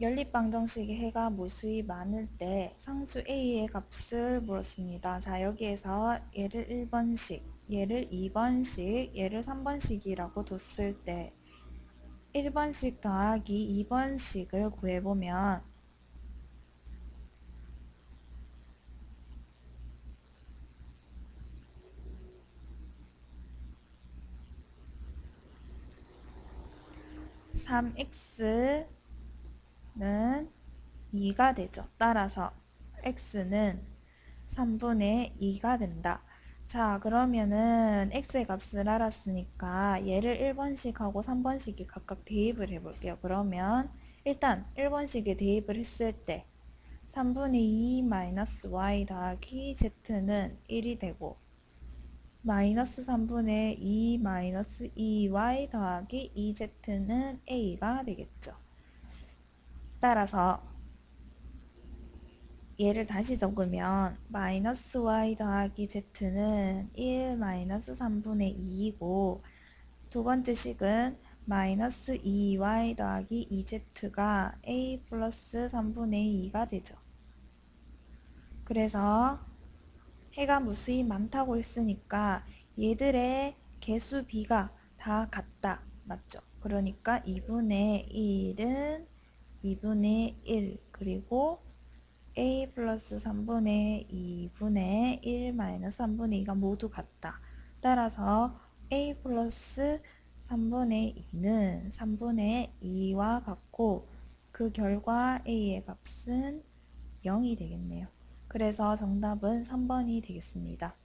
연립방정식의 해가 무수히 많을 때 상수 a의 값을 물었습니다. 자, 여기에서 얘를 1번씩, 얘를 2번씩, 얘를 3번씩이라고 뒀을 때 1번씩 더하기 2번씩을 구해보면 삼 x 는 2가 되죠. 따라서 x는 3분의 2가 된다. 자, 그러면은 x의 값을 알았으니까 얘를 1번씩 하고 3번씩에 각각 대입을 해볼게요. 그러면 일단 1번씩에 대입을 했을 때 3분의 2 마이너스 y 더하기 z는 1이 되고 마이너스 3분의 2 마이너스 2y 더하기 2z는 a가 되겠죠. 따라서 얘를 다시 적으면 마이너스 y 더하기 z는 1 마이너스 3분의 2이고 두 번째 식은 마이너스 2y 더하기 2z가 a 플러스 3분의 2가 되죠. 그래서 해가 무수히 많다고 했으니까 얘들의 개수 비가 다 같다. 맞죠? 그러니까 2분의 1은 2분의 1 그리고 a 플러스 3분의 2분의 1 마이너스 3분의 2가 모두 같다. 따라서 a 플러스 3분의 2는 3분의 2와 같고 그 결과 a의 값은 0이 되겠네요. 그래서 정답은 3번이 되겠습니다.